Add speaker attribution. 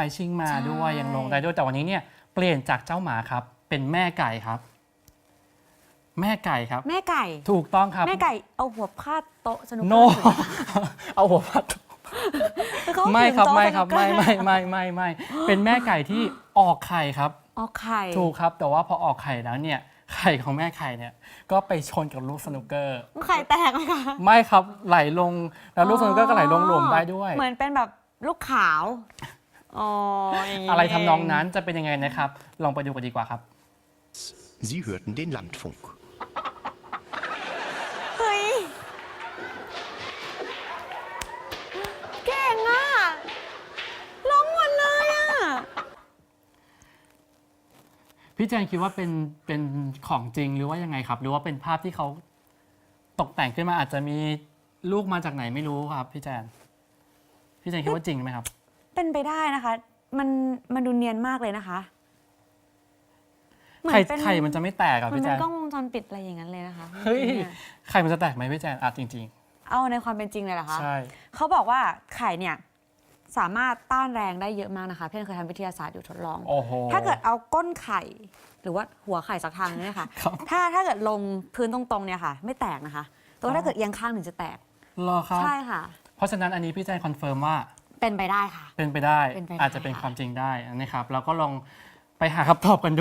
Speaker 1: ไปชิงมา
Speaker 2: ใช่
Speaker 1: ด้วยยังลงได้ด้วยแต่วันนี้เนี่ยเปลี่ยนจากเจ้าหมาครับ เป็นแม่ไก่ครับ แม่ไก่ครับ
Speaker 2: แม่ไก่
Speaker 1: ถูกต้องครับ
Speaker 2: แม่ไก่เอาหัวพาดโต๊ะสนุก
Speaker 1: โนเอาหัวพัดไม่ครับไม่ครับไม่ไม่ไม่ไม่ไม่เป็นแม่ไก่ที่ออกไข่ครับ
Speaker 2: อ๋อไข่
Speaker 1: ถูกครับแต่ว่าพอออกไข่แล้วเนี่ยไข่ของแม่ไข่เนี่ยก็ไปชนกับลูกสนุกเกอร์
Speaker 2: ไข่แตกไหมคะ
Speaker 1: ไม่ครับไหลลงแล้วลูกสนุกเกอร์ก็ไหลลงหลุมได้ด้วย
Speaker 2: เหมือนเป็นแบบลูกขาว อ๋ออย่างนี้
Speaker 1: อะไรทำนอง
Speaker 2: เนั้
Speaker 1: นจะเป็นยังไงนะครับ ลองไปดูกันดีกว่าครับ
Speaker 3: Sie hörten den Landfunk.
Speaker 2: เฮ้ยเก่งอะร้องหมดเลยอะ
Speaker 1: พี่แจนคิดว่าเป็นเป็นของจริงหรือว่ายังไงครับ หรือว่าเป็นภาพที่เขาตกแต่งขึ้นมาอาจจะมีลูกมาจากไหนไม่รู้ครับ พี่แจนพี่แจนคิดว่าจริงไหมครับ
Speaker 2: เป็นไปได้นะคะ มันมันดูเนียนมากเลยนะคะเหมือ
Speaker 1: ไข่
Speaker 2: นเป็น
Speaker 1: ไข่มันจะไม่แตกครับ
Speaker 2: มัน
Speaker 1: พี่แจ
Speaker 2: เป็น
Speaker 1: น
Speaker 2: กล้องวงจรปิดอะไรอย่างนั้นเลยนะคะ
Speaker 1: เฮ้ย
Speaker 2: นี่
Speaker 1: ไข่มันจะแตกไหมพี่แจนอะจริง
Speaker 2: เอาในความเป็นจริงเลยเหรอ
Speaker 1: ๆ
Speaker 2: คะ
Speaker 1: ใช่
Speaker 2: เขาบอกว่าไข่เนี่ยสามารถต้านแรงได้เยอะมากนะคะ เพื่อนเคยทำวิทยาศาสตร์อยู่ทดลอง
Speaker 1: โอ้โห
Speaker 2: ถ้าเกิดเอาก้นไข่หรือว่าหัวไข่สักทางเนี่ยค่ะ
Speaker 1: ครับ
Speaker 2: ถ้าถ้าเกิดลงพื้นตรงๆเนี่ยค่ะ ไม่แตกนะคะ แต่ว่าถ้าเกิดเอียงข้างถึงจะแตก
Speaker 1: รอครับ
Speaker 2: ใช่ค่ะ
Speaker 1: เพราะฉะนั้นอันนี้พี่แจนคอนเฟิร์มว่า
Speaker 2: เป็นไปได้ค่ะ
Speaker 1: เป็นไปได้
Speaker 2: เป็นไปได้
Speaker 1: อาจจะเป็น
Speaker 2: ค่ะ
Speaker 1: ความจริงได้นะครับ แล้วก็ลองไปหาคำตอบกันดู